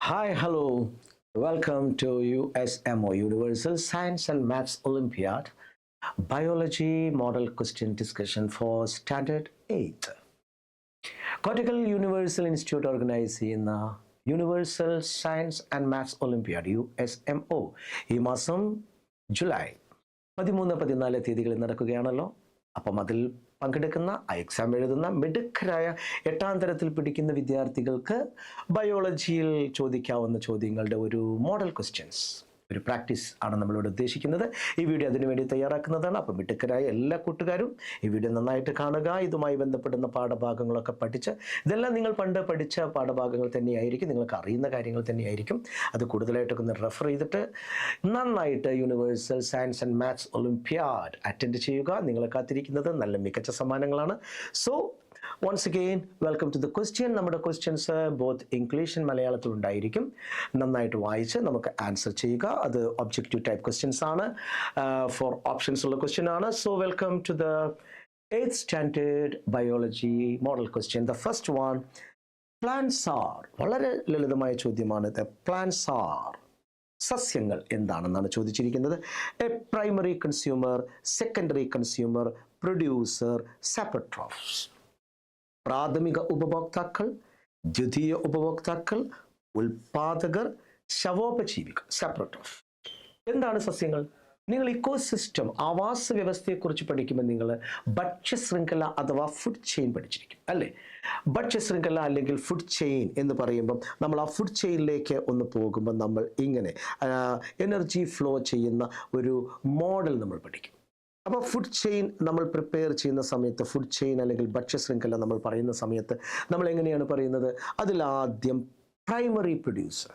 Hi, hello. Welcome to USMO Universal Science and Maths Olympiad Biology Model Question Discussion for Standard 8. Kottakkal universal institute organise ചെയ്യുന്ന universal science and maths olympiad U S M O ഈ മാസം July പതിമൂന്ന് പതിനാല് തീയതികളിൽ നടക്കുകയാണല്ലോ അപ്പം അതിൽ പങ്കെടുക്കുന്ന exam എഴുതുന്ന മിടുക്കരായ എട്ടാം തരത്തിൽ പിടിക്കുന്ന വിദ്യാർത്ഥികൾക്ക് ബയോളജിയിൽ ചോദിക്കാവുന്ന ചോദ്യങ്ങളുടെ ഒരു മോഡൽ ക്വസ്റ്റ്യൻസ് ഒരു പ്രാക്ടീസ് ആണ് നമ്മളിവിടെ ഉദ്ദേശിക്കുന്നത്. ഈ വീഡിയോ അതിനു വേണ്ടി തയ്യാറാക്കുന്നതാണ്. അപ്പം മിടുക്കരായ എല്ലാ കൂട്ടുകാരും ഈ വീഡിയോ നന്നായിട്ട് കാണുക. ഇതുമായി ബന്ധപ്പെടുന്ന പാഠഭാഗങ്ങളൊക്കെ പഠിച്ച് ഇതെല്ലാം നിങ്ങൾ പണ്ട് പഠിച്ച പാഠഭാഗങ്ങൾ തന്നെയായിരിക്കും. നിങ്ങൾക്ക് അറിയുന്ന കാര്യങ്ങൾ തന്നെയായിരിക്കും. അത് കൂടുതലായിട്ടൊക്കെ ഒന്ന് റെഫർ ചെയ്തിട്ട് നന്നായിട്ട് universal science and maths olympiad attend ചെയ്യുക. നിങ്ങളെ കാത്തിരിക്കുന്നത് നല്ല മികച്ച സമ്മാനങ്ങളാണ്. So once again welcome to the question നമ്മുടെ ക്വസ്റ്റ്യൻസ് ബോത്ത് ഇംഗ്ലീഷ് ആൻഡ് മലയാളത്തിൽ ഉണ്ടായിരിക്കും. നന്നായിട്ട് വായിച്ച് നമുക്ക് ആൻസർ ചെയ്യുക. അത് ഒബ്ജക്റ്റീവ് ടൈപ്പ് ക്വസ്റ്റ്യൻസ് ആണ്. ഫോർ ഓപ്ഷൻസ് ഉള്ള ക്വസ്റ്റ്യൻ ആണ്. So welcome to the eighth standard biology model question the first one plants are വളരെ ലളിതമായ ചോദ്യമാണ് ദ പ്ലാന്റ്സ് ആർ സസ്യങ്ങൾ എന്താണെന്നാണ് ചോദിച്ചിരിക്കുന്നത്. A primary consumer secondary consumer producer saprotrophs പ്രാഥമിക ഉപഭോക്താക്കൾ ദ്വിതീയ ഉപഭോക്താക്കൾ ഉൽപാദകർ ശവോപജീവികൾ. സെപ്പറേറ്റ് ഓഫ് എന്താണ് സസ്യങ്ങൾ? നിങ്ങൾ ഇക്കോസിസ്റ്റം ആവാസ വ്യവസ്ഥയെക്കുറിച്ച് പഠിക്കുമ്പോൾ നിങ്ങൾ ഭക്ഷ്യശൃംഖല അഥവാ ഫുഡ് ചെയിൻ പഠിച്ചിരിക്കും അല്ലേ? ഭക്ഷ്യശൃംഖല അല്ലെങ്കിൽ ഫുഡ് ചെയിൻ എന്ന് പറയുമ്പം നമ്മൾ ആ ഫുഡ് ചെയിനിലേക്ക് ഒന്ന് പോകുമ്പോൾ നമ്മൾ ഇങ്ങനെ എനർജി ഫ്ലോ ചെയ്യുന്ന ഒരു മോഡൽ നമ്മൾ പഠിക്കും. അപ്പോൾ ഫുഡ് ചെയിൻ നമ്മൾ പ്രിപ്പയർ ചെയ്യുന്ന സമയത്ത് ഫുഡ് ചെയിൻ അല്ലെങ്കിൽ ഭക്ഷ്യശൃംഖല നമ്മൾ പറയുന്ന സമയത്ത് നമ്മൾ എങ്ങനെയാണ് പറയുന്നത്? അതിലാദ്യം പ്രൈമറി പ്രൊഡ്യൂസർ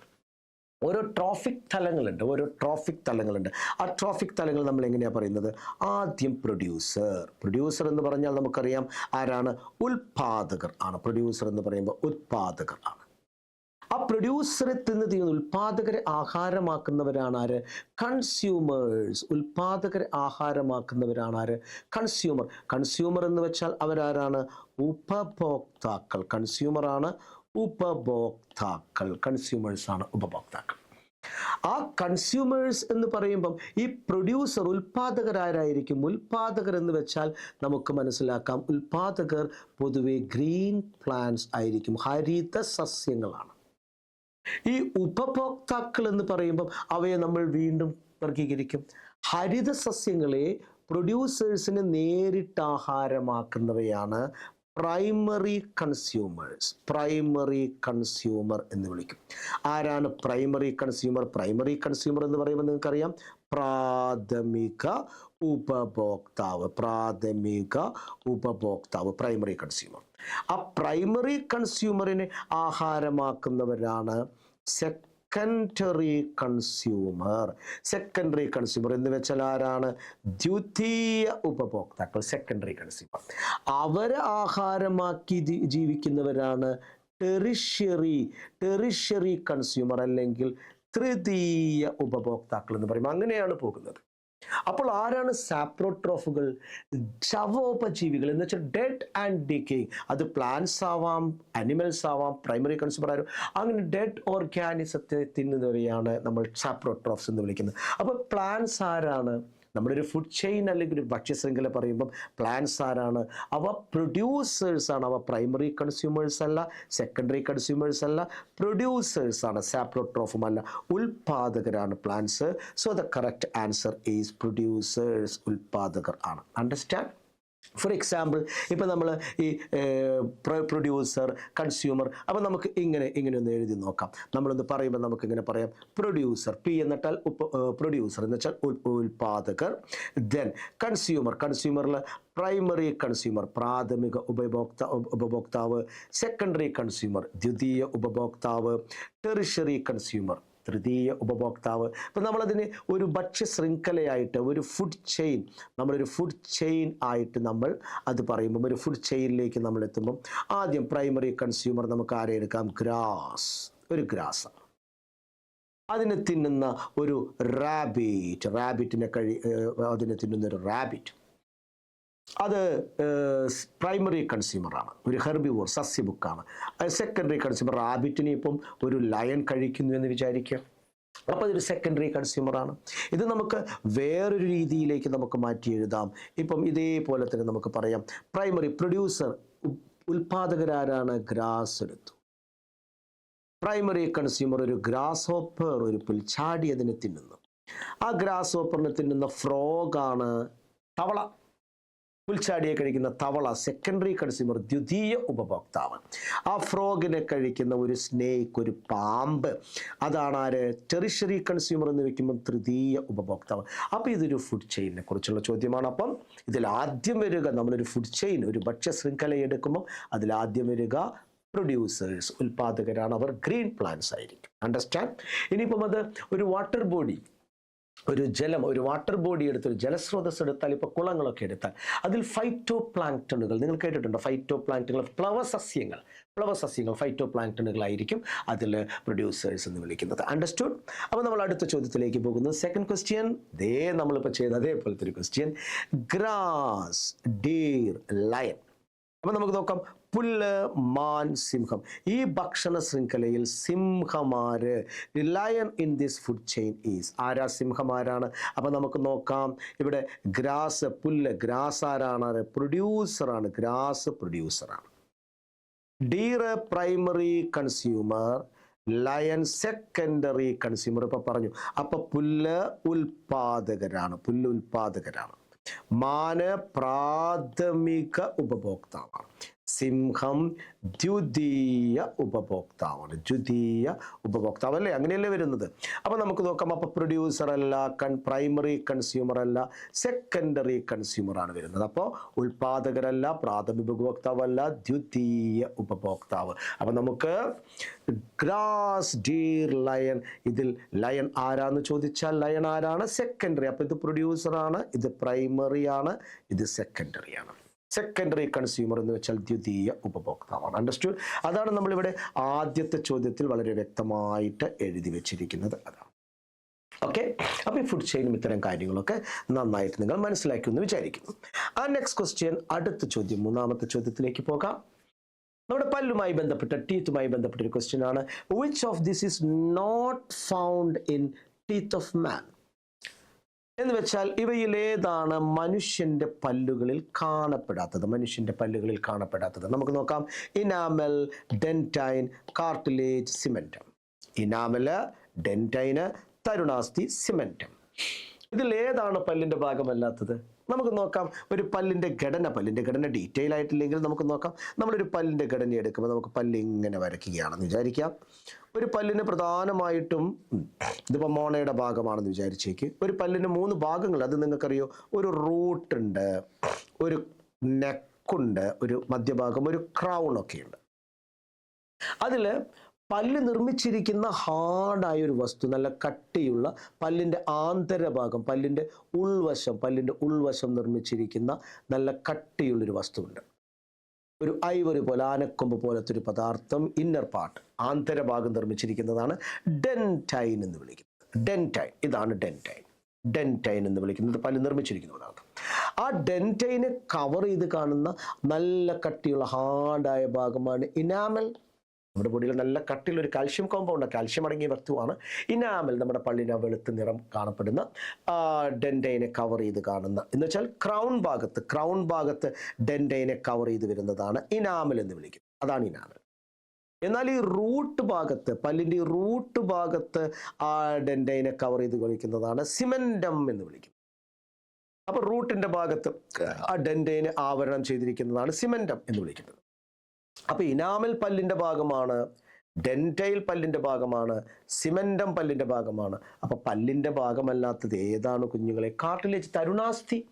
ഓരോ ട്രോഫിക് തലങ്ങളുണ്ട് ഓരോ ട്രോഫിക് തലങ്ങളുണ്ട്. ആ ട്രോഫിക് തലങ്ങൾ നമ്മൾ എങ്ങനെയാണ് പറയുന്നത്? ആദ്യം പ്രൊഡ്യൂസർ പ്രൊഡ്യൂസർ എന്ന് പറഞ്ഞാൽ നമുക്കറിയാം ആരാണ്? ഉൽപാദകർ ആണ്. പ്രൊഡ്യൂസർ എന്ന് പറയുമ്പോൾ ഉൽപാദകർ ആണ്. ആ പ്രൊഡ്യൂസറെ തിന്ന് തീരുന്ന ഉൽപാദകരെ ആഹാരമാക്കുന്നവരാണ് ആര്? കൺസ്യൂമേഴ്സ് ഉൽപാദകരെ ആഹാരമാക്കുന്നവരാണ് ആര് കൺസ്യൂമർ കൺസ്യൂമർ എന്ന് വെച്ചാൽ അവരാരാണ്? ഉപഭോക്താക്കൾ. കൺസ്യൂമർ ആണ് ഉപഭോക്താക്കൾ. കൺസ്യൂമേഴ്സ് ആണ് ഉപഭോക്താക്കൾ. ആ കൺസ്യൂമേഴ്സ് എന്ന് പറയുമ്പം ഈ പ്രൊഡ്യൂസർ ഉൽപാദകരാരായിരിക്കും ഉൽപാദകർ എന്ന് വെച്ചാൽ നമുക്ക് മനസ്സിലാക്കാം ഉൽപാദകർ പൊതുവെ ഗ്രീൻ പ്ലാന്റ്സ് ആയിരിക്കും. ഹരിത സസ്യങ്ങളാണ് ഈ ഉപഭോക്താക്കൾ എന്ന് പറയുമ്പം അവയെ നമ്മൾ വീണ്ടും വർഗീകരിക്കും ഹരിത സസ്യങ്ങളെ പ്രൊഡ്യൂസേഴ്സിന് നേരിട്ട് ആഹാരമാക്കുന്നവയാണ് പ്രൈമറി കൺസ്യൂമേഴ്സ് പ്രൈമറി കൺസ്യൂമർ എന്ന് വിളിക്കും. ആരാണ് പ്രൈമറി കൺസ്യൂമർ പ്രൈമറി കൺസ്യൂമർ എന്ന് പറയുമ്പോൾ നിങ്ങൾക്കറിയാം? പ്രാഥമിക ഉപഭോക്താവ് പ്രാഥമിക ഉപഭോക്താവ് പ്രൈമറി കൺസ്യൂമർ ആ പ്രൈമറി കൺസ്യൂമറിനെ ആഹാരമാക്കുന്നവരാണ് സെക്കൻഡറി കൺസ്യൂമർ സെക്കൻഡറി കൺസ്യൂമർ എന്ന് വെച്ചാൽ ആരാണ്? ദ്വിതീയ ഉപഭോക്താക്കൾ സെക്കൻഡറി കൺസ്യൂമർ അവരെ ആഹാരമാക്കി ജീവിക്കുന്നവരാണ് ടെറിഷ്യറി ടെറിഷ്യറി കൺസ്യൂമർ അല്ലെങ്കിൽ തൃതീയ ഉപഭോക്താക്കൾ എന്ന് പറയുമ്പോൾ അങ്ങനെയാണ് പോകുന്നത്. അപ്പോൾ ആരാണ് സാപ്രോട്രോഫുകൾ? ശവോപജീവികൾ എന്ന് വെച്ചാൽ ഡെഡ് ആൻഡ് ഡിക്കേയിങ് അത് പ്ലാന്റ്സ് ആവാം അനിമൽസ് ആവാം പ്രൈമറി കൺസ്യൂമർ ആരും അങ്ങനെ ഡെഡ് ഓർഗാനിസത്തെ തിന്നുന്നവരെയാണ് നമ്മൾ സാപ്രോട്രോഫ്സ് എന്ന് വിളിക്കുന്നത്. അപ്പോൾ പ്ലാന്റ്സ് ആരാണ്? നമ്മളൊരു ഫുഡ് ചെയിൻ അല്ലെങ്കിൽ ഒരു ഭക്ഷ്യശൃംഖല പറയുമ്പം പ്ലാന്റ്സ് ആരാണ്? അവ പ്രൊഡ്യൂസേഴ്സാണ് അവ പ്രൈമറി കൺസ്യൂമേഴ്സ് അല്ല സെക്കൻഡറി കൺസ്യൂമേഴ്സ് അല്ല പ്രൊഡ്യൂസേഴ്സാണ് ആണ്. സാപ്രോട്രോഫും അല്ല ഉൽപാദകരാണ് plants so the correct answer is producers ഉൽപാദകർ ആണ്. അണ്ടർസ്റ്റാൻഡ് ഫോർ എക്സാമ്പിൾ ഇപ്പം നമ്മൾ ഈ പ്രൊഡ്യൂസർ കൺസ്യൂമർ അപ്പം നമുക്ക് ഇങ്ങനെ ഇങ്ങനെ ഒന്ന് എഴുതി നോക്കാം. നമ്മളൊന്ന് പറയുമ്പോൾ നമുക്ക് ഇങ്ങനെ പറയാം. പ്രൊഡ്യൂസർ പി എന്നിട്ടാൽ പ്രൊഡ്യൂസർ എന്ന് വെച്ചാൽ ഉൽപാദകർ. ദെൻ കൺസ്യൂമർ കൺസ്യൂമറിൽ പ്രൈമറി കൺസ്യൂമർ പ്രാഥമിക ഉപഭോക്ത ഉപഭോക്താവ്. സെക്കൻഡറി കൺസ്യൂമർ ദ്വിതീയ ഉപഭോക്താവ്. ടെറിഷറി കൺസ്യൂമർ തൃതീയ ഉപഭോക്താവ്. ഇപ്പം നമ്മളതിന് ഒരു ഭക്ഷ്യ ശൃംഖലയായിട്ട് ഒരു ഫുഡ് ചെയിൻ നമ്മളൊരു ഫുഡ് ചെയിൻ ആയിട്ട് നമ്മൾ അത് പറയുമ്പം ഒരു ഫുഡ് ചെയിനിലേക്ക് നമ്മൾ എത്തുമ്പം ആദ്യം പ്രൈമറി കൺസ്യൂമർ നമുക്ക് ആരെ എടുക്കാം? ഗ്രാസ് ഒരു ഗ്രാസ് അതിനെ തിന്നുന്ന ഒരു റാബിറ്റ് റാബിറ്റിനെ കഴി അതിനെ തിന്നുന്ന ഒരു റാബിറ്റ് അത് പ്രൈമറി കൺസ്യൂമറാണ്. ഒരു ഹെർബിവോർ സസ്യബുക്കാണ്. സെക്കൻഡറി കൺസ്യൂമർ റാബിറ്റിനെ ഇപ്പം ഒരു ലയൺ കഴിക്കുന്നു എന്ന് വിചാരിക്കുക അപ്പോൾ അതൊരു സെക്കൻഡറി കൺസ്യൂമറാണ്. ഇത് നമുക്ക് വേറൊരു രീതിയിലേക്ക് നമുക്ക് മാറ്റി എഴുതാം. ഇപ്പം ഇതേപോലെ തന്നെ നമുക്ക് പറയാം. പ്രൈമറി പ്രൊഡ്യൂസർ ഉൽപാദകരാരാണ്? ഗ്രാസ് എടുത്തു. പ്രൈമറി കൺസ്യൂമർ ഒരു ഗ്രാസ് ഹോപ്പർ ഒരു പുൽച്ചാടി അതിനെ തിന്നുന്നു. ആ ഗ്രാസ് ഹോപ്പറിനെ തിന്നുന്ന ഫ്രോഗാണ് തവള. പുൽച്ചാടിയെ കഴിക്കുന്ന തവള സെക്കൻഡറി കൺസ്യൂമർ ദ്വിതീയ ഉപഭോക്താവ്. ആ ഫ്രോഗിനെ കഴിക്കുന്ന ഒരു സ്നേക്ക് ഒരു പാമ്പ്. അതാണ് ആര്? ടെറിഷറി കൺസ്യൂമർ എന്ന് വെക്കുമ്പോൾ തൃതീയ ഉപഭോക്താവ്. അപ്പോൾ ഇതൊരു ഫുഡ് ചെയിനിനെ കുറിച്ചുള്ള ചോദ്യമാണ്. അപ്പം ഇതിൽ ആദ്യം വരിക നമ്മളൊരു ഫുഡ് ചെയിൻ ഒരു ഭക്ഷ്യ ശൃംഖല എടുക്കുമ്പോൾ അതിൽ ആദ്യം വരിക പ്രൊഡ്യൂസേഴ്സ് ഉൽപാദകരാണ്. അവർ ഗ്രീൻ പ്ലാന്റ്സ് ആയിരിക്കും. അണ്ടർസ്റ്റാൻഡ് ഇനിയിപ്പം അത് ഒരു വാട്ടർ ബോഡി ഒരു ജലം ഒരു വാട്ടർ ബോഡി എടുത്ത് ഒരു ജലസ്രോതസ് എടുത്താൽ ഇപ്പോൾ കുളങ്ങളൊക്കെ എടുത്താൽ അതിൽ ഫൈറ്റോ പ്ലാങ്ക്ടണുകൾ നിങ്ങൾ കേട്ടിട്ടുണ്ടോ? ഫൈറ്റോ പ്ലാങ്ടണുകൾ പ്ലവസസ്യങ്ങൾ പ്ലവസസ്യങ്ങൾ ഫൈറ്റോ പ്ലാങ്ക്ടണുകളായിരിക്കും അതിൽ പ്രൊഡ്യൂസേഴ്സ് എന്ന് വിളിക്കുന്നത്. അണ്ടർസ്റ്റുഡ് അപ്പോൾ നമ്മൾ അടുത്ത ചോദ്യത്തിലേക്ക് പോകുന്നു. സെക്കൻഡ് ക്വസ്റ്റ്യൻ ദേ നമ്മളിപ്പോൾ ചെയ്ത അതേപോലത്തെ ഒരു ക്വസ്റ്റ്യൻ ഗ്രാസ് ഡീർ ലയൺ അപ്പോൾ നമുക്ക് നോക്കാം. പുല്ല് മാൻ സിംഹം. ഈ ഭക്ഷണ ശൃംഖലയിൽ സിംഹമാര് lion in this food chain is ആരാ സിംഹമാരാണ്? അപ്പം നമുക്ക് നോക്കാം. ഇവിടെ ഗ്രാസ് പുല്ല് ഗ്രാസ് ആരാണ് പ്രൊഡ്യൂസറാണ് grass പ്രൊഡ്യൂസറാണ് deer primary consumer lion secondary consumer ഇപ്പം പറഞ്ഞു. അപ്പം പുല്ല് ഉൽപാദകരാണ്. പുല്ല് ഉൽപാദകരാണ്. മാന് പ്രാഥമിക ഉപഭോക്താവാണ്. സിംഹം ദ്വിതീയ ഉപഭോക്താവാണ്. ദ്വിതീയ ഉപഭോക്താവ് അല്ലേ? അങ്ങനെയല്ലേ വരുന്നത്. അപ്പോൾ നമുക്ക് നോക്കാം. അപ്പോൾ പ്രൊഡ്യൂസർ അല്ല കൺ പ്രൈമറി കൺസ്യൂമർ അല്ല സെക്കൻഡറി കൺസ്യൂമർ ആണ് വരുന്നത്. അപ്പോൾ ഉൽപാദകരല്ല പ്രാഥമിക ഉപഭോക്താവല്ല ദ്വിതീയ ഉപഭോക്താവ്. അപ്പോൾ നമുക്ക് ഗ്രാസ് ഡീർ ലയൺ. ഇതിൽ ലയൺ ആരാന്ന് ചോദിച്ചാൽ ലയൺ ആരാണ്? സെക്കൻഡറി അപ്പോൾ ഇത് പ്രൊഡ്യൂസറാണ് ഇത് പ്രൈമറി ആണ് ഇത് സെക്കൻഡറി ആണ്. സെക്കൻഡറി കൺസ്യൂമർ എന്ന് വെച്ചാൽ ദ്വിതീയ ഉപഭോക്താവാണ്. അണ്ടർസ്റ്റുഡ് അതാണ് നമ്മളിവിടെ ആദ്യത്തെ ചോദ്യത്തിൽ വളരെ വ്യക്തമായിട്ട് എഴുതി വെച്ചിരിക്കുന്നത്. അതാണ് ഓക്കെ അപ്പോൾ ഈ ഫുഡ് ചെയിനും ഇത്തരം കാര്യങ്ങളൊക്കെ നന്നായിട്ട് നിങ്ങൾ മനസ്സിലാക്കി എന്ന് വിചാരിക്കുന്നു. ആ നെക്സ്റ്റ് ക്വസ്റ്റ്യൻ അടുത്ത ചോദ്യം മൂന്നാമത്തെ ചോദ്യത്തിലേക്ക് പോകാം. നമ്മുടെ പല്ലുമായി ബന്ധപ്പെട്ട ടീത്തുമായി ബന്ധപ്പെട്ട ഒരു ക്വസ്റ്റ്യൻ ആണ്. Which of this is not found in teeth of man എന്ന് വെച്ചാൽ ഇവയിൽ ഏതാണ് മനുഷ്യന്റെ പല്ലുകളിൽ കാണപ്പെടാത്തത് മനുഷ്യന്റെ പല്ലുകളിൽ കാണപ്പെടാത്തത്. നമുക്ക് നോക്കാം. Enamel dentine cartilage cementum. Enamel ഡെന്റൈന് തരുണാസ്തി സിമെന്റം. ഇതിൽ ഏതാണ് പല്ലിന്റെ ഭാഗമല്ലാത്തത്? നമുക്ക് നോക്കാം. ഒരു പല്ലിന്റെ ഘടന പല്ലിന്റെ ഘടന ഡീറ്റെയിൽ ആയിട്ടില്ലെങ്കിൽ നമുക്ക് നോക്കാം. നമ്മളൊരു പല്ലിന്റെ ഘടന എടുക്കുമ്പോൾ നമുക്ക് പല്ല് ഇങ്ങനെ വരയ്ക്കുകയാണെന്ന് വിചാരിക്കാം. ഒരു പല്ലിന് പ്രധാനമായിട്ടും ഇതിപ്പോൾ മോണയുടെ ഭാഗമാണെന്ന് വിചാരിച്ചേക്ക്. ഒരു പല്ലിന് മൂന്ന് ഭാഗങ്ങൾ അത് നിങ്ങൾക്കറിയോ? ഒരു റൂട്ട് ഉണ്ട് ഒരു നെക്കുണ്ട് ഒരു മധ്യഭാഗം ഒരു ക്രൗൺ ഒക്കെ ഉണ്ട് അതിൽ പല്ല് നിർമ്മിച്ചിരിക്കുന്ന ഹാർഡായ ഒരു വസ്തു നല്ല കട്ടിയുള്ള പല്ലിന്റെ ആന്തരഭാഗം പല്ലിന്റെ ഉൾവശം പല്ലിന്റെ ഉൾവശം നിർമ്മിച്ചിരിക്കുന്ന നല്ല കട്ടിയുള്ളൊരു വസ്തുവുണ്ട്. ഒരു ഐവറി പോലെ ആനക്കൊമ്പ് പോലത്തെ ഒരു പദാർത്ഥം ഇന്നർ പാർട്ട് ആന്തരഭാഗം നിർമ്മിച്ചിരിക്കുന്നതാണ് ഡെന്റൈൻ എന്ന് വിളിക്കുന്നത്. ഡെന്റൈൻ ഇതാണ് ഡെന്റൈൻ ഡെന്റൈൻ എന്ന് വിളിക്കുന്നത് പല്ല് നിർമ്മിച്ചിരിക്കുന്ന പദാർത്ഥം ആ ഡെന്റൈനെ കവർ ചെയ്ത് കാണുന്ന നല്ല കട്ടിയുള്ള ഹാർഡായ ഭാഗമാണ് ഇനാമൽ നമ്മുടെ ബോഡിയിൽ നല്ല കട്ടിയുള്ള ഒരു കാൽഷ്യം കോമ്പൗണ്ട് കാൽഷ്യം അടങ്ങിയ വസ്തുവാണ്. ഇനാമൽ നമ്മുടെ പള്ളിന വെളുത്ത നിറം കാണപ്പെടുന്ന ഡെൻഡൈനെ കവർ ചെയ്ത് കാണുന്ന. എന്ന് വെച്ചാൽ ക്രൗൺ ഭാഗത്ത് ക്രൗൺ ഭാഗത്ത് ഡെൻഡൈനെ കവർ ചെയ്ത് വരുന്നതാണ് ഇനാമൽ എന്ന് വിളിക്കും. അതാണ് ഇനാമൽ എന്നാൽ ഈ റൂട്ട് ഭാഗത്ത് പല്ലിന്റെ ഈ റൂട്ട് ഭാഗത്ത് ആ ഡെൻഡൈനെ കവർ ചെയ്ത് വിളിക്കുന്നതാണ് സിമെൻഡം എന്ന് വിളിക്കും. അപ്പോൾ റൂട്ടിന്റെ ഭാഗത്ത് ആ ഡെൻഡൈനെ ആവരണം ചെയ്തിരിക്കുന്നതാണ് സിമെൻഡം എന്ന് വിളിക്കുന്നത്. അപ്പൊ ഇനാമൽ പല്ലിന്റെ ഭാഗമാണ് ഡെന്റൈൽ പല്ലിന്റെ ഭാഗമാണ് സിമെന്റം പല്ലിന്റെ ഭാഗമാണ്. അപ്പോൾ പല്ലിന്റെ ഭാഗമല്ലാത്തത് ഏതാണ് കുഞ്ഞുങ്ങളെ? കാർട്ടിലേജ് തരുണാസ്ഥി.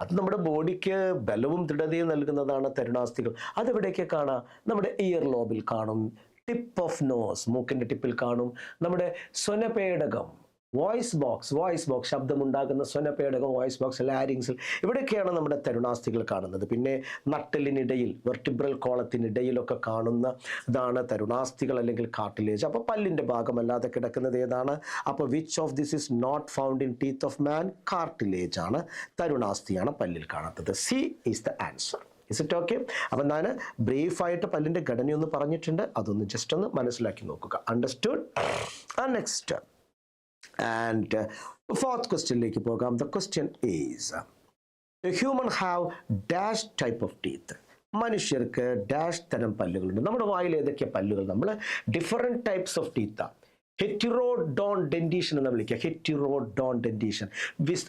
അത് നമ്മുടെ ബോഡിക്ക് ബലവും ദൃഢതയും നൽകുന്നതാണ് തരുണാസ്ഥികൾ. അതെവിടെയൊക്കെ കാണാം? നമ്മുടെ ഇയർ ലോബിൽ കാണും. ടിപ്പ് ഓഫ് നോസ് മൂക്കിന്റെ ടിപ്പിൽ കാണും. നമ്മുടെ സ്വനപേടകം വോയിസ് ബോക്സ് വോയിസ് ബോക്സ് ശബ്ദമുണ്ടാക്കുന്ന സ്വനപേടകം വോയിസ് ബോക്സ് ലാരിങ്സിൽ ഇവിടെയൊക്കെയാണ് നമ്മുടെ തരുണാസ്ഥികൾ കാണുന്നത്. പിന്നെ നട്ടലിനിടയിൽ വെർട്ടിബ്രൽ കോളത്തിനിടയിലൊക്കെ കാണുന്ന ഇതാണ് തരുണാസ്ഥികൾ അല്ലെങ്കിൽ കാർട്ടിലേജ് അപ്പോൾ പല്ലിന്റെ ഭാഗമല്ലാതെ കിടക്കുന്നത് ഏതാണ്? അപ്പോൾ which of this is not found in teeth of man cartilage ആണ് തരുണാസ്ഥിയാണ് പല്ലിൽ കാണുന്നത് C is the answer is it okay അപ്പം ഞാൻ ബ്രീഫായിട്ട് പല്ലിന്റെ ഘടനയൊന്ന് പറഞ്ഞിട്ടുണ്ട്. അതൊന്ന് ജസ്റ്റ് ഒന്ന് മനസ്സിലാക്കി നോക്കുക. അണ്ടർസ്റ്റുഡ് നെക്സ്റ്റ് ആൻഡ് ഫോർത്ത് ക്വസ്റ്റ്യനിലേക്ക് പോകാം. The question is human have dash type of teeth മനുഷ്യർക്ക് ഡാഷ് തരം പല്ലുകളുണ്ട്. നമ്മുടെ വായിൽ ഏതൊക്കെ പല്ലുകൾ? നമ്മൾ ഡിഫറെന്റ് ടൈപ്സ് ഓഫ് ടീത്താണ് ഹെറ്റിറോഡോൺ ഡെന്റീഷൻ എന്ന് വിളിക്കുക. ഹെറ്റിറോഡോൺ ഡെന്റീഷൻ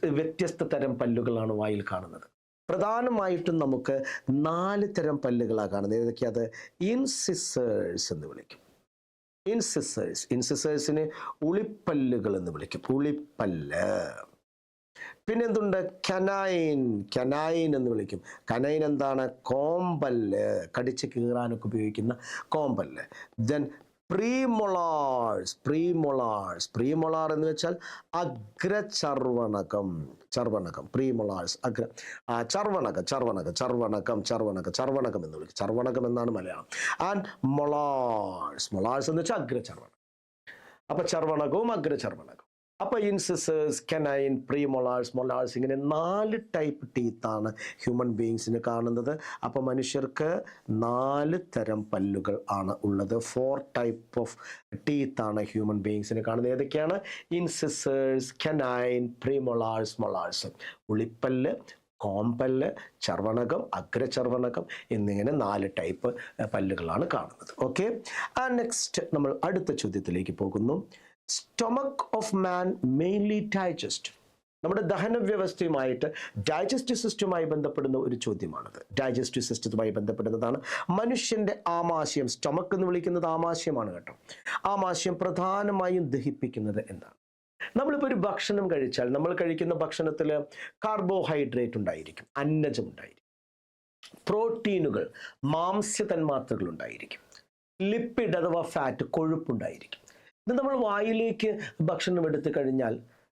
വ്യത്യസ്ത തരം പല്ലുകളാണ് വായിൽ കാണുന്നത്. പ്രധാനമായിട്ടും നമുക്ക് നാല് തരം പല്ലുകളാണ് കാണുന്നത്. ഏതൊക്കെയാ? അത്? ഇൻസിസേഴ്സ് എന്ന് വിളിക്കും. ഇൻസിസേഴ്സ് ഇൻസിസേഴ്സിന് ഉളിപ്പല്ലുകൾ എന്ന് വിളിക്കും. ഉളിപ്പല്ല്. പിന്നെ എന്തുണ്ട് കനൈൻ. കനൈൻ എന്ന് വിളിക്കും. കനൈൻ എന്താണ്? കോമ്പല്ല്. കടിച്ച് കീറാനൊക്കെ ഉപയോഗിക്കുന്ന കോമ്പല്ല്. ദെൻ പ്രീമൊളാഴ്സ് പ്രീമൊളാഴ്സ്. പ്രീമൊളാർ എന്ന് വെച്ചാൽ അഗ്രചർവണകം ചർവണകം പ്രീമൊളാഴ്സ് അഗ്ര ചർവണകം ചർവണകം ചർവണകം ചർവണകം ചർവണകം എന്ന് വിളിക്കും. ചർവണകം എന്നാണ് മലയാളം. ആൻഡ് മൊളാഴ്സ്. മൊളാഴ്സ് എന്ന് വെച്ചാൽ അഗ്രചർവണകം അപ്പൊ ചർവണകവും അഗ്രചർവണകവും അപ്പൊ ഇൻസിസേഴ്സ് കനൈൻ പ്രീമൊളാഴ്സ് മൊളാഴ്സ് ഇങ്ങനെ നാല് ടൈപ്പ് ടീത്താണ് ഹ്യൂമൻ ബീങ്സിന് കാണുന്നത്. അപ്പോൾ മനുഷ്യർക്ക് നാല് തരം പല്ലുകൾ ആണ് ഉള്ളത്. ഫോർ ടൈപ്പ് ഓഫ് ടീത്താണ് ഹ്യൂമൻ ബീങ്സിന് കാണുന്നത്. ഏതൊക്കെയാണ്? Incisors canine പ്രീമൊളാഴ്സ് മൊളാഴ്സ്. ഉളിപ്പല്ല് കോമ്പല്ല് ചർവണകം അഗ്രചർവണകം എന്നിങ്ങനെ നാല് ടൈപ്പ് പല്ലുകളാണ് കാണുന്നത്. ഓക്കെ? നെക്സ്റ്റ് നമ്മൾ അടുത്ത ചോദ്യത്തിലേക്ക് പോകുന്നു. Stomach of man mainly digest നമ്മുടെ ദഹന വ്യവസ്ഥയുമായിട്ട് ഡൈജസ്റ്റീവ് സിസ്റ്റവുമായി ബന്ധപ്പെടുന്ന ഒരു ചോദ്യമാണത്. ഡൈജസ്റ്റീവ് സിസ്റ്റവുമായി ബന്ധപ്പെടുന്നതാണ് മനുഷ്യന്റെ ആമാശയം. സ്റ്റൊമക്ക് എന്ന് വിളിക്കുന്നത് ആമാശയമാണ് കേട്ടോ. ആമാശയം പ്രധാനമായും ദഹിപ്പിക്കുന്നത് എന്താണ് നമ്മളിപ്പോൾ ഒരു ഭക്ഷണം കഴിച്ചാൽ നമ്മൾ കഴിക്കുന്ന ഭക്ഷണത്തിൽ കാർബോഹൈഡ്രേറ്റ് ഉണ്ടായിരിക്കും അന്നജം ഉണ്ടായിരിക്കും. പ്രോട്ടീനുകൾ മാംസ്യ തന്മാത്രകൾ ഉണ്ടായിരിക്കും. ലിപ്പിഡ് അഥവാ ഫാറ്റ് കൊഴുപ്പുണ്ടായിരിക്കും ഇത് നമ്മൾ വായിലേക്ക് ഭക്ഷണം എടുത്തു കഴിഞ്ഞാൽ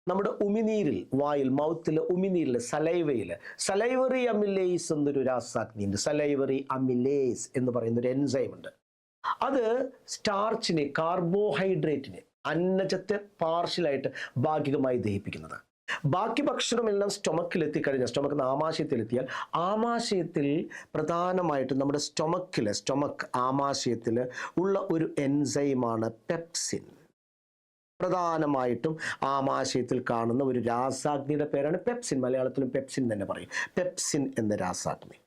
നമ്മുടെ ഉമിനീരിൽ വായിൽ മൗത്തിൽ ഉമിനീരിൽ സലൈവയിൽ സലൈവറി അമിലേസ് എന്നൊരു രാസാഗ്നിയുണ്ട്. സലൈവറി അമിലേസ് എന്ന് പറയുന്ന ഒരു എൻസൈം ഉണ്ട്. അത് സ്റ്റാർച്ചിനെ കാർബോഹൈഡ്രേറ്റിനെ അന്നജത്തെ പാർഷ്യലായിട്ട് ഭാഗികമായി ദഹിപ്പിക്കുന്നത്. ബാക്കി ഭക്ഷണമെല്ലാം സ്റ്റൊമക്കിൽ എത്തിക്കഴിഞ്ഞാൽ സ്റ്റൊമക്ക് ആമാശയത്തിലെത്തിയാൽ ആമാശയത്തിൽ പ്രധാനമായിട്ടും നമ്മുടെ സ്റ്റൊമക്കിൽ സ്റ്റൊമക്ക് ആമാശയത്തിൽ ഉള്ള ഒരു എൻസൈമാണ് പെപ്സിൻ പ്രധാനമായിട്ടും ആമാശയത്തിൽ കാണുന്ന ഒരു രാസാഗ്നിയുടെ പേരാണ് പെപ്സിൻ. മലയാളത്തിലും പെപ്സിൻ തന്നെ പറയും. പെപ്സിൻ എന്ന രാസാഗ്നി.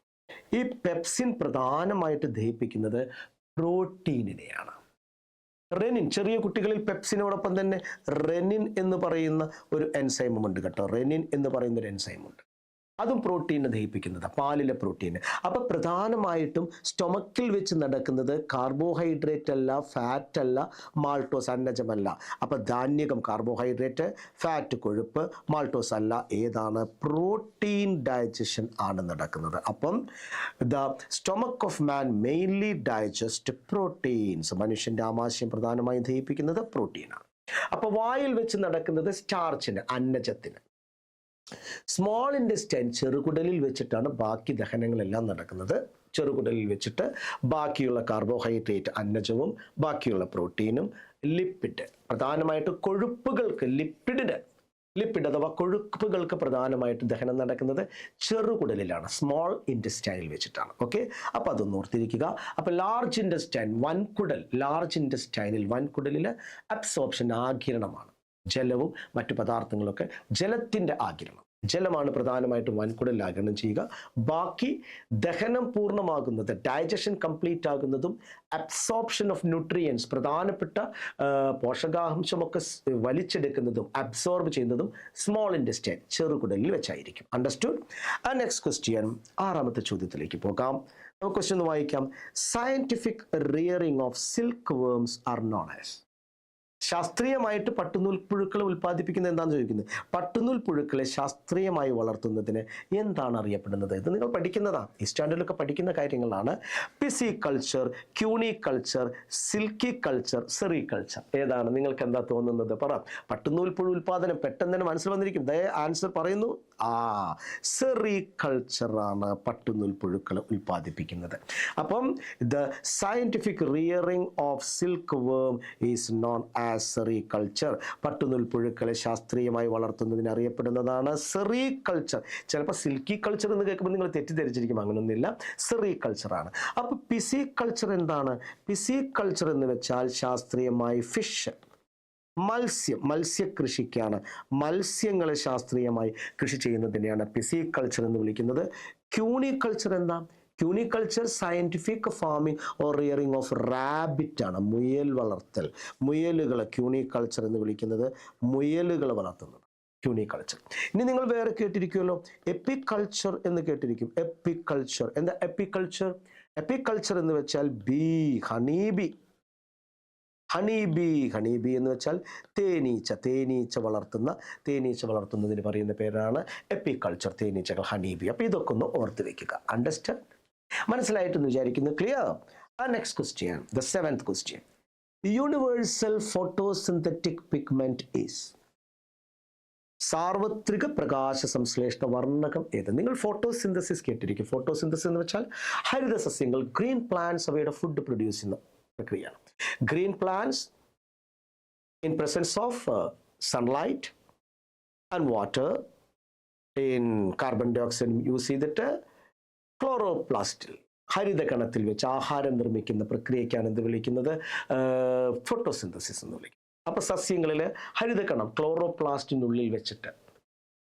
ഈ പെപ്സിൻ പ്രധാനമായിട്ട് ദഹിപ്പിക്കുന്നത് പ്രോട്ടീനിനെയാണ്. റെനിൻ ചെറിയ കുട്ടികളിൽ പെപ്സിനോടൊപ്പം തന്നെ റെനിൻ എന്ന് പറയുന്ന ഒരു എൻസൈമും ഉണ്ട് കേട്ടോ. റെനിൻ എന്ന് പറയുന്ന ഒരു എൻസൈമുണ്ട്. അതും പ്രോട്ടീനെ ദഹിപ്പിക്കുന്നത് പാലിലെ പ്രോട്ടീൻ അപ്പൊ പ്രധാനമായിട്ടും സ്റ്റൊമക്കിൽ വെച്ച് നടക്കുന്നത് കാർബോഹൈഡ്രേറ്റ് അല്ല ഫാറ്റ് അല്ല മാൾട്ടോസ് അന്നജമല്ല അപ്പൊ ധാന്യകം കാർബോഹൈഡ്രേറ്റ് ഫാറ്റ് കൊഴുപ്പ് മാൾട്ടോസ് അല്ല ഏതാണ്? പ്രോട്ടീൻ ഡയജഷൻ ആണ് നടക്കുന്നത്. അപ്പം the stomach of man mainly digest proteins. മനുഷ്യന്റെ ആമാശയം പ്രധാനമായും ദഹിപ്പിക്കുന്നത് പ്രോട്ടീനാണ്. അപ്പൊ വായിൽ വെച്ച് നടക്കുന്നത് സ്റ്റാർച്ചിന് അന്നജത്തിന്. സ്മോൾ ഇൻഡസ്റ്റൈൻ ചെറുകുടലിൽ വെച്ചിട്ടാണ് ബാക്കി ദഹനങ്ങളെല്ലാം നടക്കുന്നത്. ചെറുകുടലിൽ വെച്ചിട്ട് ബാക്കിയുള്ള കാർബോഹൈഡ്രേറ്റ് അന്നജവും ബാക്കിയുള്ള പ്രോട്ടീനും ലിപ്പിഡ് പ്രധാനമായിട്ട് കൊഴുപ്പുകൾക്ക് ലിപ്പിഡിന് ലിപ്പിഡ് അഥവാ കൊഴുപ്പുകൾക്ക് പ്രധാനമായിട്ട് ദഹനം നടക്കുന്നത് ചെറുകുടലിലാണ്. സ്മോൾ ഇൻഡസ്റ്റൈനിൽ വെച്ചിട്ടാണ്. ഓക്കെ അപ്പോൾ അതൊന്ന് ഓർത്തിരിക്കുക. അപ്പോൾ ലാർജ് ഇൻഡസ്റ്റൈൻ വൻകുടൽ ലാർജ് ഇൻഡസ്റ്റൈനിൽ വൻകുടലിൽ അബ്സോർപ്ഷൻ ആകിരണമാണ് ജലവും മറ്റു പദാർത്ഥങ്ങളൊക്കെ ജലത്തിന്റെ ആകിരണം ജലമാണ് പ്രധാനമായിട്ടും വൻകുടലിൽ ആകിരണം ചെയ്യുക. ബാക്കി ദഹനം പൂർണമാകുന്നത് ഡൈജഷൻ കംപ്ലീറ്റ് ആകുന്നതും അബ്സോർപ്ഷൻ ഓഫ് ന്യൂട്രിയൻസ് പ്രധാനപ്പെട്ട പോഷകാംശമൊക്കെ വലിച്ചെടുക്കുന്നതും അബ്സോർബ് ചെയ്യുന്നതും സ്മോൾ ഇൻഡസ്റ്റൈൻ ചെറുകുടലിൽ വെച്ചായിരിക്കും. അണ്ടർസ്റ്റുഡ് ആ നെക്സ്റ്റ് ക്വസ്റ്റ്യൻ ആറാമത്തെ ചോദ്യത്തിലേക്ക് പോകാം. നമുക്ക് ക്വസ്റ്റ്യൻ വായിക്കാം. Scientific rearing of silkworms are known as ശാസ്ത്രീയമായിട്ട് പട്ടുനൂൽ പുഴുക്കൾ ഉൽപ്പാദിപ്പിക്കുന്നത് എന്താണെന്ന് ചോദിക്കുന്നത്? പട്ടുനൂൽ പുഴുക്കളെ ശാസ്ത്രീയമായി വളർത്തുന്നതിന് എന്താണ് അറിയപ്പെടുന്നത്? ഇത് നിങ്ങൾ പഠിക്കുന്നതാണ് ഈ സ്റ്റാൻഡേർഡിലൊക്കെ പഠിക്കുന്ന കാര്യങ്ങളാണ്. Pisciculture cuniculture silviculture sericulture ഏതാണ് നിങ്ങൾക്ക് എന്താ തോന്നുന്നത്? പറ. പട്ടുനൂൽ പുഴു ഉൽപ്പാദനം പെട്ടെന്ന് തന്നെ മനസ്സിൽ വന്നിരിക്കും. ദേ ആൻസർ പറയുന്നു. ആ സെറി കൾച്ചറാണ് പട്ടുനൂൽ പുഴുക്കൾ ഉൽപ്പാദിപ്പിക്കുന്നത്. അപ്പം the scientific rearing of silk worm is known as sericulture പട്ടുനൂൽ പുഴുക്കളെ ശാസ്ത്രീയമായി വളർത്തുന്നതിന് അറിയപ്പെടുന്നതാണ് സെറി കൾച്ചർ ചിലപ്പോൾ സിൽക്കി കൾച്ചർ എന്ന് കേൾക്കുമ്പോൾ നിങ്ങൾ തെറ്റിദ്ധരിച്ചിരിക്കും. അങ്ങനൊന്നുമില്ല. സെറി കൾച്ചറാണ് അപ്പോൾ പിസി കൾച്ചർ എന്താണ്? പിസി കൾച്ചർ എന്ന് വെച്ചാൽ ശാസ്ത്രീയമായി ഫിഷ് മത്സ്യം മത്സ്യകൃഷിക്കാണ്. മത്സ്യങ്ങളെ ശാസ്ത്രീയമായി കൃഷി ചെയ്യുന്നതിനെയാണ് പിസി കൾച്ചർ എന്ന് വിളിക്കുന്നത്. ക്യൂണി കൾച്ചർ എന്താ? Cuniculture scientific farming or rearing of rabbit ആണ്. മുയൽ വളർത്തൽ. മുയലുകൾ ക്യൂണിക്കൾച്ചർ എന്ന് വിളിക്കുന്നത് മുയലുകൾ വളർത്തുന്നത്. ക്യൂണിക്കൾച്ചർ ഇനി നിങ്ങൾ വേറെ കേട്ടിരിക്കുമല്ലോ. എപ്പിക്കൾച്ചർ എന്ന് കേട്ടിരിക്കും. എപ്പിക്കൾച്ചർ എന്താ എപ്പിക്കൾച്ചർ എപ്പിക്കൾച്ചർ എന്ന് വെച്ചാൽ bee honeybee honeybee honeybee honey bee എന്ന് വെച്ചാൽ തേനീച്ച. തേനീച്ച വളർത്തുന്ന തേനീച്ച വളർത്തുന്നതിന് പറയുന്ന പേരാണ് എപ്പിക്കൾച്ചർ തേനീച്ചകൾ ഹണീ ബീ അപ്പോൾ ഇതൊക്കെ ഒന്ന് ഓർത്ത് വെക്കുക. അണ്ടർസ്റ്റാൻഡ് മനസ്സിലായിട്ടെന്ന് വിചാരിക്കുന്നു. ക്ലിയർ ആ next question the seventh question universal photosynthetic pigment is സാർവത്രിക പ്രകാശ സംശ്ലേഷണ വർണകം ഏത്? നിങ്ങൾ ഫോട്ടോസിന്തസിസ് കേട്ടിരിക്കും. ഫോട്ടോസിന്തസിസ് എന്ന് വെച്ചാൽ ഹരിത സസ്യങ്ങൾ ഗ്രീൻ പ്ലാന്റ്സ് അവയുടെ ഫുഡ് പ്രൊഡ്യൂസ് ചെയ്യുന്ന പ്രക്രിയ green plants in presence of sunlight and water in carbon dioxide use ചെയ്തിട്ട് ക്ലോറോപ്ലാസ്റ്റിൽ ഹരിതകണത്തിൽ വെച്ച് ആഹാരം നിർമ്മിക്കുന്ന പ്രക്രിയക്കാണ് എന്ത് വിളിക്കുന്നത്? ഫോട്ടോസിന്തസിസ് എന്ന് വിളിക്കുന്നത് അപ്പോൾ സസ്യങ്ങളിൽ ഹരിതകണം ക്ലോറോപ്ലാസ്റ്റിനുള്ളിൽ വെച്ചിട്ട്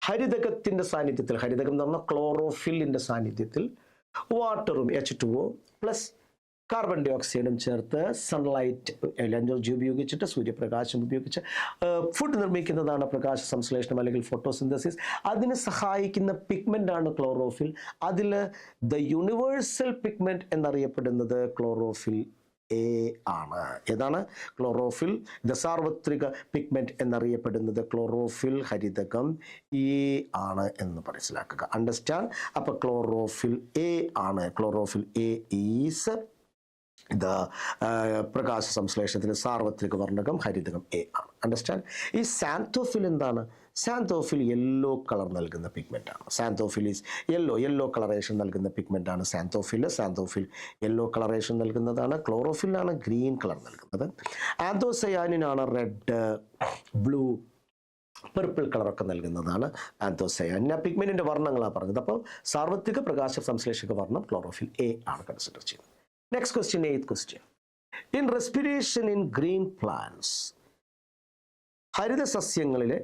ഹരിതകത്തിന്റെ സാന്നിധ്യത്തിൽ ഹരിതകം എന്ന് പറഞ്ഞാൽ ക്ലോറോഫില്ലിന്റെ സാന്നിധ്യത്തിൽ വാട്ടറും H two O plus carbon dye ഓക്സൈഡും ചേർത്ത് സൺലൈറ്റ് എനർജി ഉപയോഗിച്ചിട്ട് സൂര്യപ്രകാശം ഉപയോഗിച്ച് ഫുഡ് നിർമ്മിക്കുന്നതാണ് പ്രകാശ സംശ്ലേഷണം അല്ലെങ്കിൽ ഫോട്ടോസിന്തസിസ് അതിന് സഹായിക്കുന്ന പിഗ്മെന്റ് ആണ് ക്ലോറോഫിൽ അതിൽ ദ യൂണിവേഴ്സൽ പിഗ്മെന്റ് എന്നറിയപ്പെടുന്നത് ക്ലോറോഫിൽ എ ആണ്. ഏതാണ്? ക്ലോറോഫിൽ ദ സാർവത്രിക പിഗ്മെന്റ് എന്നറിയപ്പെടുന്നത് ക്ലോറോഫിൽ ഹരിതകം എ ആണ് എന്ന് മനസ്സിലാക്കുക. അണ്ടർസ്റ്റാൻഡ് അപ്പോൾ ക്ലോറോഫിൽ എ ആണ്. ക്ലോറോഫിൽ എ ഈസ് ഇത് പ്രകാശ സംശ്ലേഷണത്തിന് സാർവത്രിക വർണകം ഹരിതകം എ ആണ്. അണ്ടർസ്റ്റാൻഡ് ഈ സാന്തോഫിൽ എന്താണ്? സാന്തോഫിൽ യെല്ലോ കളർ നൽകുന്ന പിഗ്മെന്റ് ആണ്. Xanthophyll is yellow yellow colouration നൽകുന്ന പിഗ്മെന്റ് ആണ് സാന്തോഫിൽ സാന്തോഫിൽ യെല്ലോ കളറേഷൻ നൽകുന്നതാണ്. ക്ലോറോഫിലാണ് ഗ്രീൻ കളർ നൽകുന്നത്. ആന്തോസയാനിനാണ് റെഡ് ബ്ലൂ പർപ്പിൾ കളറൊക്കെ നൽകുന്നതാണ് ആന്തോസയാൻ ഞാൻ പിഗ്മെന്റിന്റെ വർണങ്ങളാണ് പറഞ്ഞത്. അപ്പോൾ സാർവത്രിക പ്രകാശ സംശ്ലേഷക വർണം ക്ലോറോഫിൽ എ ആണ് കൺസിഡർ ചെയ്യുന്നത്. Next question, eighth question. In respiration in green plants, ഹരിത സസ്യങ്ങളിലെ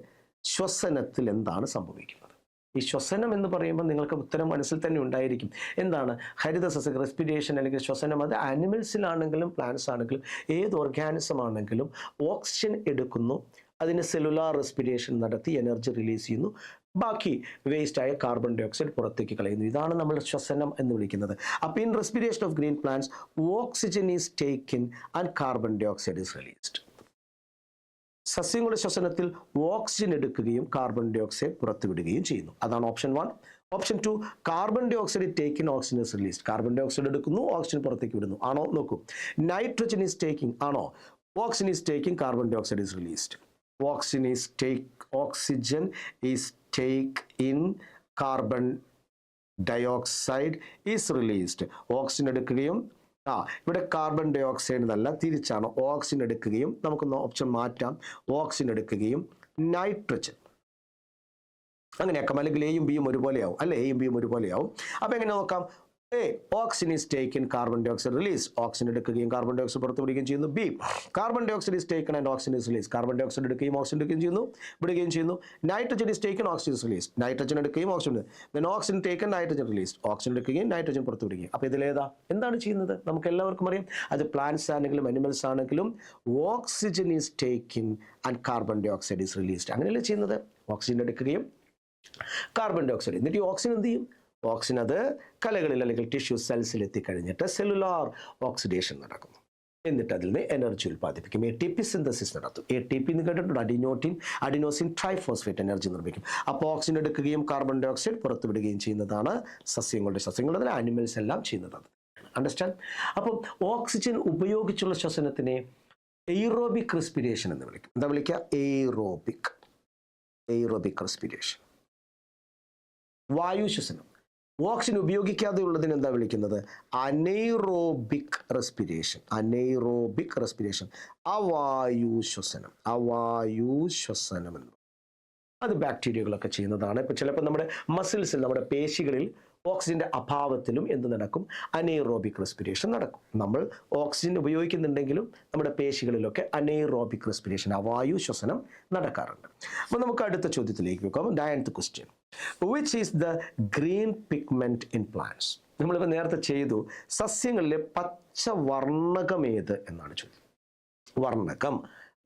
ശ്വസനത്തിൽ എന്താണ് സംഭവിക്കുന്നത്? ഈ ശ്വസനം എന്ന് പറയുമ്പോൾ നിങ്ങൾക്ക് ഉത്തരം മനസ്സിൽ തന്നെ ഉണ്ടായിരിക്കും. എന്താണ്? ഹരിത സസ്യ റെസ്പിരേഷൻ അല്ലെങ്കിൽ ശ്വസനം അത് ആനിമൽസിലാണെങ്കിലും പ്ലാന്റ്സ് ആണെങ്കിലും ഏത് ഓർഗാനിസം ആണെങ്കിലും ഓക്സിജൻ എടുക്കുന്നു. അതിന് സെല്ലുലാർ റെസ്പിരേഷൻ നടത്തി എനർജി റിലീസ് ചെയ്യുന്നു. ബാക്കി വേസ്റ്റ് ആയ കാർബൺ ഡൈ ഓക്സൈഡ് പുറത്തേക്ക് കളയുന്നു. ഇതാണ് നമ്മൾ ശ്വസനം എന്ന് വിളിക്കുന്നത്. അപ്പോൾ in respiration of green plants oxygen is taken and carbon dioxide is released സസ്യങ്ങളുടെ ശ്വസനത്തിൽ ഓക്സിജൻ എടുക്കുകയും കാർബൺ ഡൈ ഓക്സൈഡ് പുറത്തുവിടുകയും ചെയ്യുന്നു. അതാണ് option one option two carbon dioxide taken oxygen is released carbon dioxide എടുക്കുന്നു ഓക്സിജൻ പുറത്തേക്ക് വിടുന്നു. ആണോ? നോക്കൂ. നൈട്രജൻ ഈസ് ടേക്കിംഗ് ആണോ? Oxygen is taking carbon dioxide is released oxygen is take oxygen is take in carbon dioxide is released oxygen എടുക്കുകയും ആ ഇവിടെ carbon dye oxide എന്നല്ല തിരിച്ചാണ് ഓക്സിജൻ എടുക്കുകയും നമുക്കൊന്ന് ഓപ്ഷൻ മാറ്റാം. ഓക്സിജൻ എടുക്കുകയും നൈട്രജൻ അങ്ങനെയൊക്കെ അല്ലെങ്കിൽ എയും ബിയും ഒരുപോലെയാവും. അല്ലെ? എയും ബിയും ഒരുപോലെയാവും. അപ്പോൾ എങ്ങനെ നോക്കാം? A oxygen is taken carbon dioxide release oxygen എടുക്കുകയും കാർബൺ ഡൈ ഓക്സൈഡ് പുറത്ത് വിടുകയും ചെയ്യുന്നു. B carbon dioxide is taken and oxygen is release carbon dioxide എടുക്കുകയും ഓക്സിജൻ എടുക്കുകയും ചെയ്യുന്നു. വിടുകയും ചെയ്യുന്നു. Nitrogen is taken oxygen release nitrogen എടുക്കുകയും oxygen then oxygen taken nitrogen release oxygen എടുക്കുകയും നൈട്രജൻ പുറത്ത് വിടുകയും. അപ്പോൾ ഇതിലേതാ എന്താണ് ചെയ്യുന്നത്? നമുക്ക് എല്ലാവർക്കും അറിയാം. അത് പ്ലാന്റ്സ് ആണെങ്കിലും അനിമൽസ് ആണെങ്കിലും oxygen is taken and carbon dioxide is released അങ്ങനെയല്ലേ ചെയ്യുന്നത്? ഓക്സിജൻ എടുക്കുകയും കാർബൺ ഡൈ ഓക്സൈഡ് എന്നിട്ട് ഈ ഓക്സിജൻ എന്ത് ചെയ്യും? ഓക്സിജൻ അത് കലകളിൽ അല്ലെങ്കിൽ ടിഷ്യൂ സെൽസിൽ എത്തിക്കഴിഞ്ഞിട്ട് സെല്ലുലാർ ഓക്സിഡേഷൻ നടക്കുന്നു. എന്നിട്ട് അതിൽ നിന്ന് എനർജി ഉൽപ്പാദിപ്പിക്കും. എ ടി പി സിന്തസിസ് നടത്തും. എ ടി പി എന്ന് കേട്ടിട്ടുണ്ട്? അഡിനോട്ടിൻ അഡിനോസിൻ ട്രൈഫോസ്ഫേറ്റ് എനർജി നിർമ്മിക്കും. അപ്പോൾ ഓക്സിജൻ എടുക്കുകയും കാർബൺ ഡൈ ഓക്സൈഡ് പുറത്തുവിടുകയും ചെയ്യുന്നതാണ് സസ്യങ്ങളുടെ സസ്യങ്ങളുടെ അനിമൽസ് എല്ലാം ചെയ്യുന്നതാണ് അണ്ടർസ്റ്റാൻഡ് അപ്പം ഓക്സിജൻ ഉപയോഗിച്ചുള്ള ശ്വസനത്തിനെ എയ്റോബിക് റെസ്പിരേഷൻ എന്ന് വിളിക്കും. എന്താ വിളിക്കുക? എയ്റോബിക് എയ്റോബിക് റെസ്പിരേഷൻ വായു ശ്വസനം. ഓക്സിജൻ ഉപയോഗിക്കാതെ ഉള്ളതിന് എന്താ വിളിക്കുന്നത്? Anaerobic respiration. Anaerobic respiration. അവായു ശ്വസനം അവായു ശ്വസനം എന്ന്. അത് ബാക്ടീരിയകളൊക്കെ ചെയ്യുന്നതാണ്. ഇപ്പം ചിലപ്പോൾ നമ്മുടെ മസിൽസിൽ നമ്മുടെ പേശികളിൽ ഓക്സിജന്റെ അഭാവത്തിലും എന്ത് നടക്കും? അനൈറോബിക് റെസ്പിരേഷൻ നടക്കും. നമ്മൾ ഓക്സിജൻ ഉപയോഗിക്കുന്നുണ്ടെങ്കിലും നമ്മുടെ പേശികളിലൊക്കെ അനൈറോബിക് റെസ്പിരേഷൻ അവായു ശ്വസനം നടക്കാറുണ്ട്. അപ്പോൾ നമുക്ക് അടുത്ത ചോദ്യത്തിലേക്ക് വെക്കാം ninth question which is the green pigment in plants നമ്മളിപ്പോൾ നേരത്തെ ചെയ്തു സസ്യങ്ങളിലെ പച്ച വർണകം എന്നാണ് ചോദ്യം. വർണകം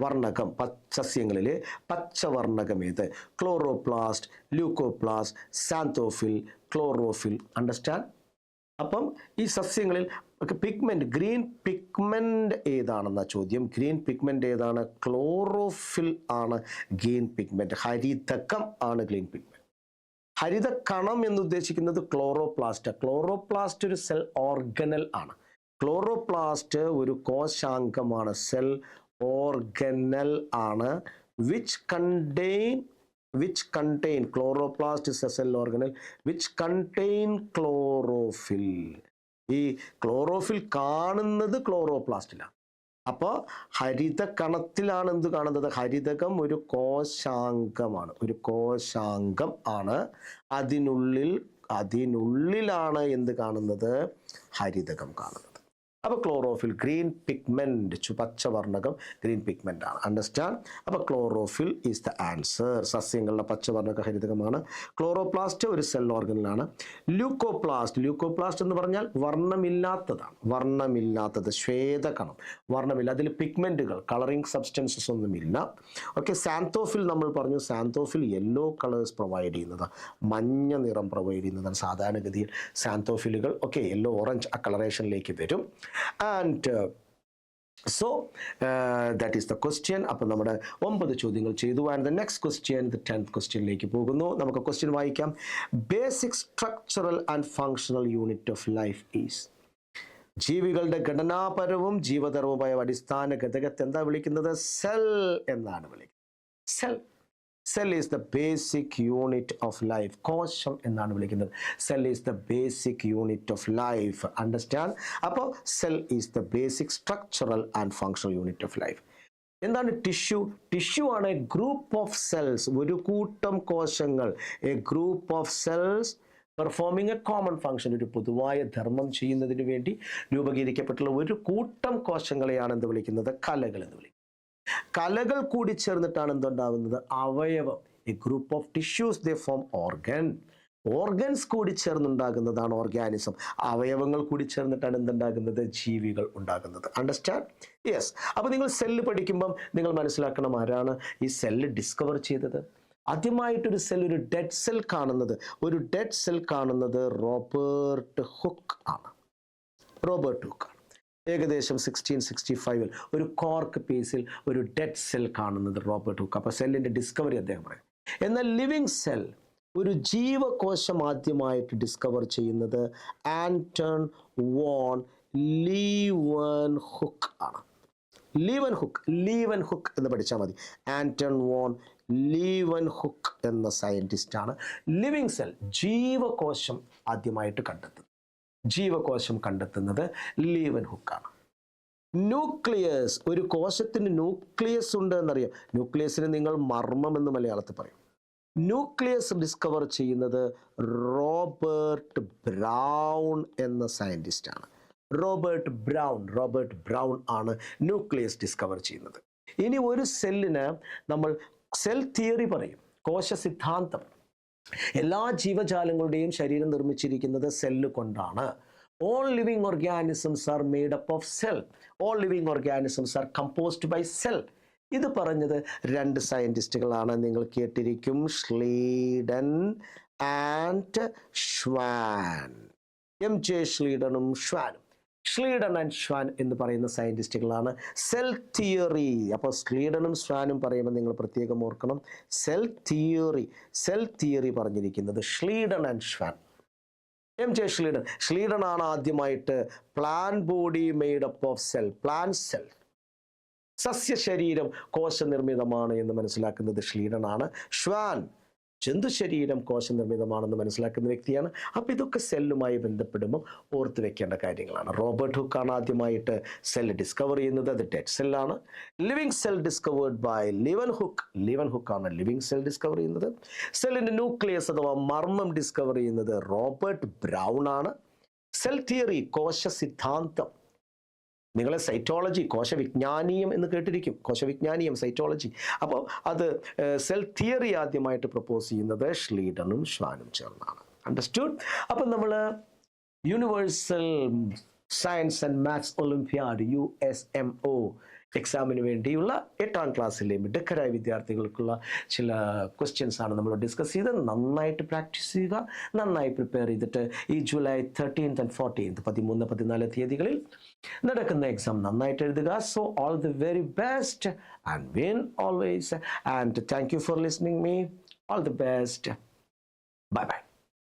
വർണകം സസ്യങ്ങളിലെ പച്ചവർണകം ഏത്? Chloroplast leucoplast xanthophyll chlorophyll understand അപ്പം ഈ സസ്യങ്ങളിൽ പിഗ്മെന്റ് ഗ്രീൻ പിഗ്മെന്റ് ഏതാണെന്ന ചോദ്യം? ഗ്രീൻ പിഗ്മെന്റ് ഏതാണ്? ക്ലോറോഫിൽ ആണ് ഗ്രീൻ പിഗ്മെന്റ് ഹരിതകം ആണ് ഗ്രീൻ പിഗ്മെന്റ് ഹരിത കണം എന്ന് ഉദ്ദേശിക്കുന്നത് ക്ലോറോപ്ലാസ്റ്റ് ക്ലോറോപ്ലാസ്റ്റ് ഒരു സെൽ ഓർഗനൽ ആണ്. ക്ലോറോപ്ലാസ്റ്റ് ഒരു കോശാംഗമാണ്. സെൽ ഓർഗനൽ ആണ്. Which contain which contain chloroplast is a cell organelle which contain chlorophyll ഈ ക്ലോറോഫിൽ കാണുന്നത് ക്ലോറോപ്ലാസ്റ്റിലാണ് അപ്പോൾ ഹരിത കണത്തിലാണ് എന്ത് കാണുന്നത്? ഹരിതകം ഒരു കോശാംഗമാണ്. ഒരു കോശാംഗം ആണ്. അതിനുള്ളിൽ അതിനുള്ളിലാണ് എന്ത് കാണുന്നത്? ഹരിതകം കാണുന്നത്. അപ്പോൾ ക്ലോറോഫിൽ ഗ്രീൻ പിഗ്മെന്റ് ചുപച്ച വർണകം ഗ്രീൻ പിഗ്മെന്റ് ആണ്. അണ്ടർസ്റ്റാൻഡ് അപ്പോൾ ക്ലോറോഫിൽ ഈസ് ദ ആൻസർ സസ്യങ്ങളുടെ പച്ചവർണക ഹരിതകമാണ്. ക്ലോറോപ്ലാസ്റ്റ് ഒരു സെൽ ഓർഗനിലാണ് ല്യൂക്കോപ്ലാസ്റ്റ് ല്യൂക്കോപ്ലാസ്റ്റ് എന്ന് പറഞ്ഞാൽ വർണമില്ലാത്തതാണ്. വർണമില്ലാത്തത് ശ്വേതകണം. വർണമില്ല അതിൽ പിഗ്മെന്റുകൾ കളറിംഗ് സബ്സ്റ്റൻസസ് ഒന്നുമില്ല. ഓക്കെ സാന്തോഫിൽ നമ്മൾ പറഞ്ഞു. സാന്തോഫിൽ യെല്ലോ കളേഴ്സ് പ്രൊവൈഡ് ചെയ്യുന്നത്. മഞ്ഞ നിറം പ്രൊവൈഡ് ചെയ്യുന്നതാണ് സാധാരണഗതിയിൽ സാന്തോഫിലുകൾ ഓക്കെ യെല്ലോ ഓറഞ്ച് ആ കളറേഷനിലേക്ക് വരും. And so that is the question അപ്പം നമ്മുടെ ഒമ്പത് ചോദ്യങ്ങൾ ചെയ്തു. And the next question the tenth ക്വസ്റ്റ്യനിലേക്ക് പോകുന്നു. നമുക്ക് ക്വസ്റ്റ്യൻ വായിക്കാം. Basic structural and functional unit of life is ജീവികളുടെ ഘടനാപരവും ജീവതരവുമായ അടിസ്ഥാന ഘടകത്തെ എന്താ വിളിക്കുന്നത്? സെൽ എന്നാണ് വിളിക്കുന്നത്. Cell cell is the basic unit of life കോശം എന്നാണ് വിളിക്കുന്നത്. Cell is the basic unit of life understand അപ്പോൾ cell is the basic structural and functional unit of life എന്താണ് ടിഷ്യൂ ടിഷ്യൂ ആണ് എ ഗ്രൂപ്പ് ഓഫ് സെൽസ് ഒരു കൂട്ടം കോശങ്ങൾ. A group of cells performing a common function ഒരു പൊതുവായ ധർമ്മം ചെയ്യുന്നതിന് വേണ്ടി രൂപീകരിക്കപ്പെട്ടുള്ള ഒരു കൂട്ടം കോശങ്ങളെയാണ് എന്ത് വിളിക്കുന്നത്? കലകൾ എന്ന് വിളിക്കുന്നത്. കലകൾ കൂടി ചേർന്നിട്ടാണ് എന്തുണ്ടാവുന്നത്? അവയവം. A group of tissues the form organ organs കൂടി ചേർന്നുണ്ടാകുന്നതാണ് ഓർഗാനിസം അവയവങ്ങൾ കൂടി ചേർന്നിട്ടാണ് എന്തുണ്ടാകുന്നത്? ജീവികൾ ഉണ്ടാകുന്നത്. അണ്ടർസ്റ്റാൻഡ് യെസ് അപ്പോൾ നിങ്ങൾ സെല്ല് പഠിക്കുമ്പം നിങ്ങൾ മനസ്സിലാക്കണം ആരാണ് ഈ സെല്ല് ഡിസ്കവർ ചെയ്തത്? ആദ്യമായിട്ടൊരു സെൽ ഒരു ഡെഡ് സെൽ കാണുന്നത്. ഒരു ഡെഡ് സെൽ കാണുന്നത് റോബർട്ട് ഹുക്ക് ആണ്. റോബർട്ട് ഹുക്ക് ആണ്. ഏകദേശം സിക്സ്റ്റീൻ സിക്സ്റ്റി ഫൈവിൽ ഒരു കോർക്ക് പീസിൽ ഒരു ഡെഡ് സെൽ കാണുന്നത് റോബർട്ട് ഹുക്ക്. അപ്പോൾ സെല്ലിന്റെ ഡിസ്കവറി അദ്ദേഹം പറയും. എന്നാൽ ലിവിങ് സെൽ ഒരു ജീവകോശം ആദ്യമായിട്ട് ഡിസ്കവർ ചെയ്യുന്നത് ആന്റൺ വോൺ ലീവൻ ഹുക്ക് ആണ്. ലീവൻ ഹുക്ക് ലീവൻ ഹുക്ക് എന്ന് പഠിച്ചാൽ മതി. ആന്റൺ വോൺ ലീവൻ ഹുക്ക് എന്ന സയന്റിസ്റ്റാണ് ലിവിങ് സെൽ ജീവകോശം ആദ്യമായിട്ട് കണ്ടെത്തുന്നത്. ജീവകോശം കണ്ടെത്തുന്നത് ലീവൻ ഹുക്കാണ്. ന്യൂക്ലിയസ് ഒരു കോശത്തിന് ന്യൂക്ലിയസ് ഉണ്ട് എന്നറിയാം ന്യൂക്ലിയസിന് നിങ്ങൾ മർമ്മം എന്ന് മലയാളത്തിൽ പറയും. ന്യൂക്ലിയസ് ഡിസ്കവർ ചെയ്യുന്നത് റോബർട്ട് ബ്രൗൺ എന്ന സയന്റിസ്റ്റ് ആണ്. റോബർട്ട് ബ്രൗൺ റോബർട്ട് ബ്രൗൺ ആണ് ന്യൂക്ലിയസ് ഡിസ്കവർ ചെയ്യുന്നത്. ഇനി ഒരു സെല്ലിന് നമ്മൾ സെൽ തിയറി പറയും. കോശ സിദ്ധാന്തം എല്ലാ ജീവജാലങ്ങളുടെയും ശരീരം നിർമ്മിച്ചിരിക്കുന്നത് സെല്ല് കൊണ്ടാണ്. All living organisms are made up of cell all living organisms are composed by cell ഇത് പറഞ്ഞത് രണ്ട് സയന്റിസ്റ്റുകളാണ് നിങ്ങൾ കേട്ടിരിക്കും Schleiden and Schwann M J ഷ്ലീഡനും ഷ്വാനും ഷ്ലീഡൻ ആൻഡ് ഷ്വാൻ എന്ന് പറയുന്ന സയന്റിസ്റ്റുകളാണ് സെൽ തിയറി. അപ്പോൾ സ്ലീഡനും ഷ്വാനും പറയുമ്പോൾ നിങ്ങൾ പ്രത്യേകം ഓർക്കണം. Cell theory. സെൽ തിയറി പറഞ്ഞിരിക്കുന്നത് Schleiden and Schwann M J Schleiden Schleiden ആണ് ആദ്യമായിട്ട് plant body made up of cell. Plant cell. സസ്യ ശരീരം കോശനിർമ്മിതമാണ് എന്ന് മനസ്സിലാക്കുന്നത് ഷ്ലീഡനാണ് ഷ്വാൻ ജന്തു ശരീരം കോശനിർമ്മിതമാണെന്ന് മനസ്സിലാക്കുന്ന വ്യക്തിയാണ്. അപ്പോൾ ഇതൊക്കെ സെല്ലുമായി ബന്ധപ്പെടുമ്പോൾ ഓർത്ത് വെക്കേണ്ട കാര്യങ്ങളാണ്. റോബർട്ട് ഹുക്കാണ് ആദ്യമായിട്ട് സെൽ ഡിസ്കവർ ചെയ്യുന്നത്. അത് dead സെല്ലാണ് living cell discovered by Leeuwenhoek leaven ഹുക്കാണ് ലിവിങ് സെൽ ഡിസ്കവർ ചെയ്യുന്നത്. സെല്ലിന്റെ ന്യൂക്ലിയസ് അഥവാ മർമ്മം ഡിസ്കവർ ചെയ്യുന്നത് റോബർട്ട് ബ്രൗൺ ആണ്. സെൽ തിയറി കോശ സിദ്ധാന്തം നിങ്ങളെ സൈറ്റോളജി കോശവിജ്ഞാനീയം എന്ന് കേട്ടിരിക്കും. കോശവിജ്ഞാനീയം സൈറ്റോളജി അപ്പോൾ അത് സെൽ തിയറി ആദ്യമായിട്ട് പ്രപ്പോസ് ചെയ്യുന്നത് ഷ്ലീഡനും ഷ്വാനും ചേർന്നാണ്. അണ്ടർസ്റ്റുഡ് അപ്പം നമ്മൾ universal science and maths olympiad U S M O എക്സാമിന് വേണ്ടിയുള്ള എട്ടാം ക്ലാസ്സിലെ മിടുക്കരായ വിദ്യാർത്ഥികൾക്കുള്ള ചില ക്വസ്റ്റ്യൻസ് ആണ് നമ്മൾ ഡിസ്കസ് ചെയ്തത്. നന്നായിട്ട് പ്രാക്ടീസ് ചെയ്യുക നന്നായി പ്രിപ്പയർ ചെയ്തിട്ട് ഈ ജൂലൈ തേർട്ടീൻത്ത് ആൻഡ് ഫോർട്ടീൻത്ത് പതിമൂന്ന് പതിനാല് തീയതികളിൽ നടക്കുന്ന എക്സാം നന്നായിട്ട് എഴുതുക. So all the very best and win always and thank you for listening me all the best bye bye